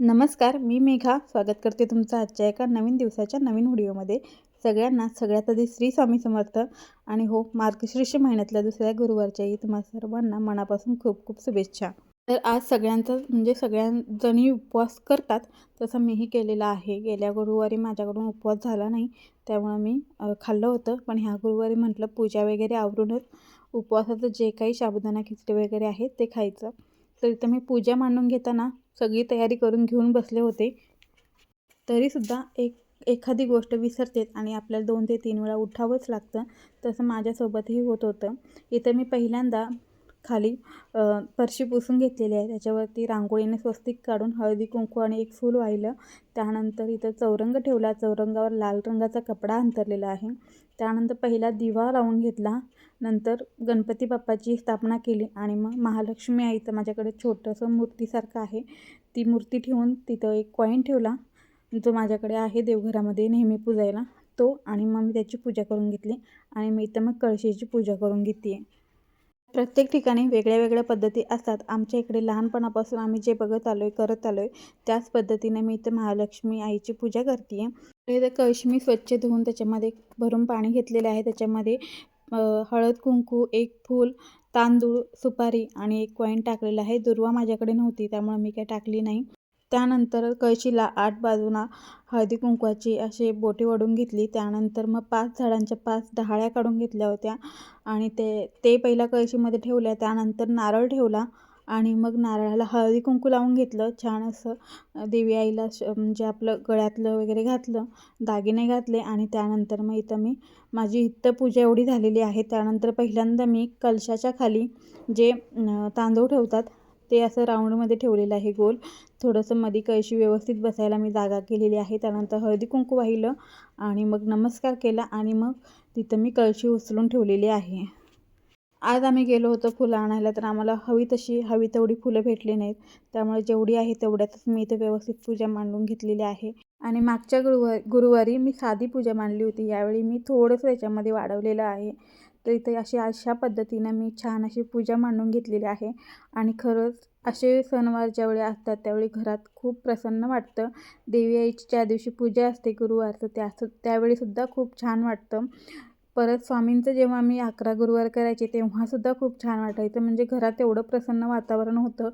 नमस्कार मी मेघा. स्वागत करते तुमचं आजच्या एका नवीन दिवसाच्या नवीन व्हिडिओमध्ये. सगळ्यांना सगळ्यात आधी श्री स्वामी समर्थ आणि हो मार्गशीर्ष महिन्यातल्या दुसऱ्या गुरुवारच्याही तुम्हा सर्वांना मनापासून खूप खूप शुभेच्छा. तर आज सगळ्यांचं म्हणजे सगळ्यांजणी उपवास करतात तसं मीही केलेला आहे. गेल्या गुरुवारी माझ्याकडून उपवास झाला नाही त्यामुळं मी खाल्लं होतं. पण ह्या गुरुवारी म्हटलं पूजा वगैरे आवरूनच उपवासाचं जे काही साबुदाणा खिचडी वगैरे आहे ते खायचं. तर इथं मी पूजा मांडून घेताना सगळी तयारी करून घेऊन बसले होते. तरीसुद्धा एक एखादी गोष्ट विसरते आणि आपल्याला दोन ते तीन वेळा उठावंच लागतं तसं माझ्यासोबतही होत होतं. इथं मी पहिल्यांदा खाली फरशी पुसून घेतलेली आहे. त्याच्यावरती रांगोळीने स्वस्तिक काढून हळदी कुंकू आणि एक फूल वाहिलं. त्यानंतर इथं चौरंग ठेवला. चौरंगावर लाल रंगाचा कपडा अंतरलेला आहे. त्यानंतर पहिला दिवा लावून घेतला. नंतर गणपती बाप्पाची स्थापना केली आणि मग महालक्ष्मी आईचं माझ्याकडे छोटंसं मूर्तीसारखं आहे. ती मूर्ती ठेवून तिथं एक कॉईन ठेवला. जो माझ्याकडे आहे देवघरामध्ये नेहमी पूजायला. तो आणि मग मी त्याची पूजा करून घेतली आणि मी इथं मग कळशीची पूजा करून घेते प्रत्येक ठिकाणी वेगळ्या वेगळ्या पद्धती असतात. आमच्या इकडे लहानपणापासून आम्ही जे बघत आलो आहे करत आलो आहे त्याच पद्धतीने मी इथं महालक्ष्मी आईची पूजा करते आहे इथं कळशी मी स्वच्छ धुवून त्याच्यामध्ये भरून पाणी घेतलेले आहे. त्याच्यामध्ये हळद कुंकू एक फूल तांदूळ सुपारी आणि एक कॉईन टाकलेला आहे. दुर्वा माझ्याकडे नव्हती त्यामुळे मी काय टाकली नाही. त्यानंतर कळशीला आठ बाजूना हळदी कुंकवाची असे बोटी ओढून घेतली. त्यानंतर मग पाच झाडांच्या पाच डहाळ्या काढून घेतल्या होत्या आणि ते ते पहिल्या कळशीमध्ये ठेवल्या. त्यानंतर नारळ ठेवला आणि मग नारळाला हळदी कुंकू लावून घेतलं. छान असं देवी आईला श म्हणजे आपलं गळ्यातलं वगैरे घातलं दागिने घातले आणि त्यानंतर मग इथं मी माझी इथं पूजा एवढी झालेली आहे. त्यानंतर पहिल्यांदा मी कलशाच्या खाली जे तांदूळ ठेवतात ते असं राऊंडमध्ये ठेवलेलं आहे गोल. थोडंसं मध्ये कळशी व्यवस्थित बसायला मी जागा केलेली आहे. त्यानंतर हळदी कुंकू वाहिलं आणि मग नमस्कार केला आणि मग तिथं मी कळशी उचलून ठेवलेली आहे. आज आम्ही गेलो होतो फुलं आणायला तर आम्हाला हवी तशी हवी तेवढी फुलं भेटली नाहीत. त्यामुळे जेवढी आहे तेवढ्यातच मी इथे व्यवस्थित पूजा मांडून घेतलेली आहे. आणि मागच्या गुरुवार गुरुवारी मी साधी पूजा मांडली होती. यावेळी मी थोडंसं त्याच्यामध्ये वाढवलेलं आहे. तर इथे अशी अशा पद्धतीनं मी छान अशी पूजा मांडून घेतलेली आहे. आणि खरंच असे सणवार ज्यावेळी असतात त्यावेळी घरात खूप प्रसन्न वाटतं. देवी आईची ज्या दिवशी पूजा असते गुरुवारचं त्या त्यावेळीसुद्धा खूप छान वाटतं. परत स्वामींचं जेव्हा मी अकरा गुरुवार करायचे तेव्हासुद्धा खूप छान वाटायचं. म्हणजे घरात एवढं प्रसन्न वातावरण होतं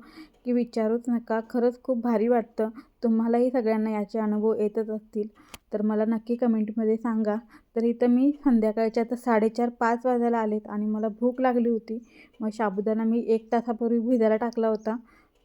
की विचारूच नका. खरंच खूप भारी वाटतं. तुम्हालाही सगळ्यांना याचे अनुभव येतच असतील. तर मला नक्की कमेंटमध्ये सांगा. तर इथं मी संध्याकाळच्या आता साडेचार पाच वाजायला आलेत आणि मला भूक लागली होती. मग साबुदाणा मी एक तासापूर्वी भिजायला टाकला होता.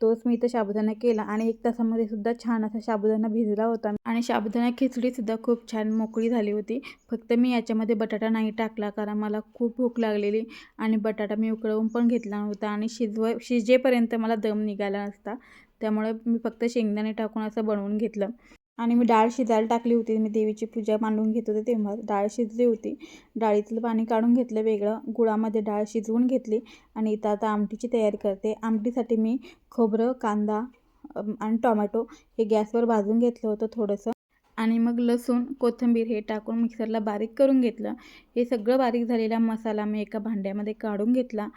तोच मी इथं साबुदाणा केला आणि एक तासामध्ये सुद्धा छान असा साबुदाणा भिजला होता. आणि साबुदाणा खिचडीसुद्धा खूप छान मोकळी झाली होती. फक्त मी याच्यामध्ये बटाटा नाही टाकला कारण मला खूप भूक लागलेली आणि बटाटा मी उकळवून पण घेतला नव्हता आणि शिजव शिजेपर्यंत मला दम निघाला नसता. त्यामुळे मी फक्त शेंगदाणे टाकून असं बनवून घेतलं. आणि मी डाळ शिजायला टाकली होती. मी देवीची पूजा मांडून घेत होते तेव्हा डाळ शिजली होती. डाळीतलं पाणी काढून घेतलं वेगळं. गुळामध्ये डाळ शिजवून घेतली आणि इथं आता आमटीची तयारी करते. आमटीसाठी मी खोबरं कांदा आणि टोमॅटो हे गॅसवर भाजून घेतलं होतं थोडंसं. आणि मग लसूण कोथिंबीर हे टाकून मिक्सरला बारीक करून घेतलं. हे सगळं बारीक झालेला मसाला मी एका भांड्यामध्ये काढून घेतला.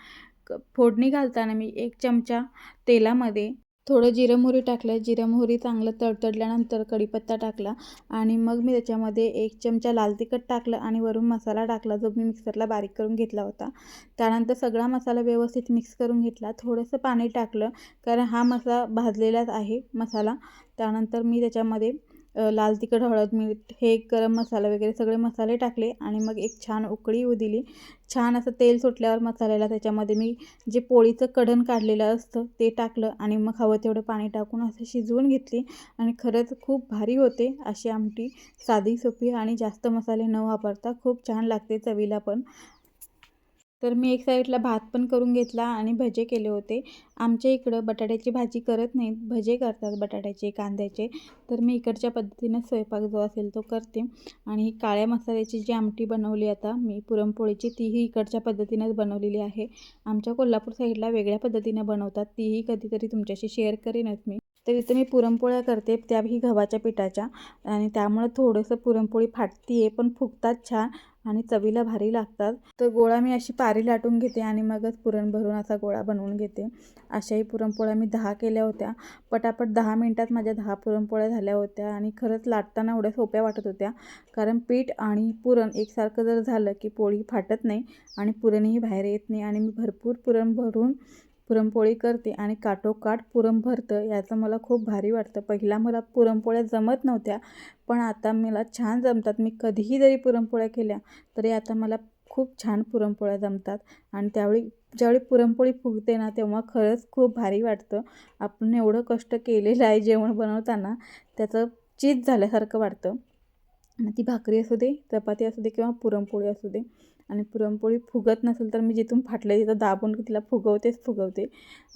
क फोडणी घालताना मी एक चमचा तेलामध्ये थोडं जिरं मोहरी टाकलं जिरं मोहरी चांगलं तडतडल्यानंतर कढीपत्ता टाकला आणि मग मी त्याच्यामध्ये एक चमचा लाल तिखट टाकलं आणि वरून मसाला टाकला जो मी मिक्सरला बारीक करून घेतला होता. त्यानंतर सगळा मसाला व्यवस्थित मिक्स करून घेतला. थोडंसं पाणी टाकलं कारण हा मसाला भाजलेलाच आहे मसाला. त्यानंतर मी त्याच्यामध्ये लाल तिखट हळद मीठ हे गरम मसाला वगैरे सगळे मसाले टाकले आणि मग एक छान उकळी येऊ दिली. छान असं तेल सुटल्यावर मसाल्याला त्याच्यामध्ये मी जे पोळीचं कढण काढलेलं असतं ते टाकलं आणि मग हवं तेवढं पाणी टाकून असं शिजवून घेतली आणि खरंच खूप भारी होते अशी आमटी. साधी सोपी आणि जास्त मसाले न वापरता खूप छान लागते चवीला पण. तर मी एक साईडला भात पण करून घेतला आणि भजे केले होते. आमच्या इकडं बटाट्याची भाजी करत नाहीत. भजे करतात बटाट्याचे कांद्याचे. तर मी इकडच्या पद्धतीनं स्वयंपाक जो असेल तो करते. आणि काळ्या मसाल्याची जी आमटी बनवली आता मी पुरणपोळीची तीही इकडच्या पद्धतीनंच बनवलेली आहे. आमच्या कोल्हापूर साईडला वेगळ्या पद्धतीनं बनवतात. तीही कधीतरी तुमच्याशी शेअर करेनच मी. तर इथं मी पुरणपोळ्या करते त्याही गव्हाच्या पिठाच्या. आणि त्यामुळं थोडंसं पुरणपोळी फाटती आहे पण फुगतात छान. आणि चवीला भारी लागतात. तर गोळा मी अशी पारी लाटून घेते आणि मगच पुरण भरून असा गोळा बनवून घेते. अशाही पुरणपोळ्या मी दहा केल्या होत्या. पटापट दहा मिनटात माझ्या दहा पुरणपोळ्या झाल्या होत्या आणि खरंच लाटताना एवढ्या सोप्या वाटत होत्या. कारण पीठ आणि पुरण एकसारखं जर झालं की पोळी फाटत नाही आणि पुरणही बाहेर येत नाही आणि मी भरपूर पुरण भरून पुरणपोळी करते आणि काठोकाठ पुरण भरतं याचं मला खूप भारी वाटतं. पहिला मला पुरणपोळ्या जमत नव्हत्या पण आता मला छान जमतात. मी कधीही जरी पुरणपोळ्या केल्या तरी आता मला खूप छान पुरणपोळ्या जमतात. आणि त्यावेळी ज्यावेळी पुरणपोळी फुगते ना तेव्हा खरंच खूप भारी वाटतं. आपण एवढं कष्ट केलेलं आहे जेवण बनवताना त्याचं चीज झाल्यासारखं वाटतं. ती भाकरी असू दे चपाती असू दे किंवा पुरणपोळी असू दे. आणि पुरणपोळी फुगत नसेल तर मी जिथून फाटलं तिथं दाबून तिला फुगवतेच फुगवते.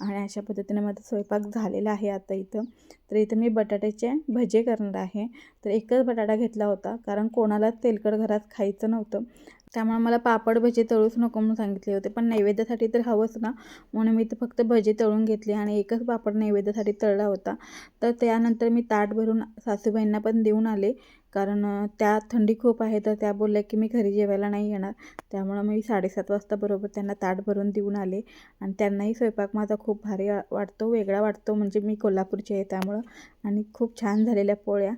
आणि अशा पद्धतीने माझा स्वयंपाक झालेला आहे आता इथं. तर इथं मी बटाट्याचे भजे करणार आहे. तर एकच बटाटा घेतला होता कारण कोणालाच तेलकट घरात खायचं नव्हतं. त्यामुळे मला पापड भजे तळूच नको म्हणून सांगितले होते पण नैवेद्यासाठी तर हवंच ना. म्हणून मी तर फक्त भजे तळून घेतले आणि एकच पापड नैवेद्यासाठी तळला होता. तर त्यानंतर मी ताट भरून सासूबाईंना पण देऊन आले. कारण त्या थंडी खूप आहे तर त्या बोलल्या की मी घरी जेवायला नाही येणार. त्यामुळं मी साडेसात वाजता बरोबर त्यांना ताट भरून देऊन आले. आणि त्यांनाही स्वयंपाक माझा खूप भारी वाटतो वेगळा वाटतो. म्हणजे मी कोल्हापूरची आहे त्यामुळं. आणि खूप छान झालेल्या पोळ्या.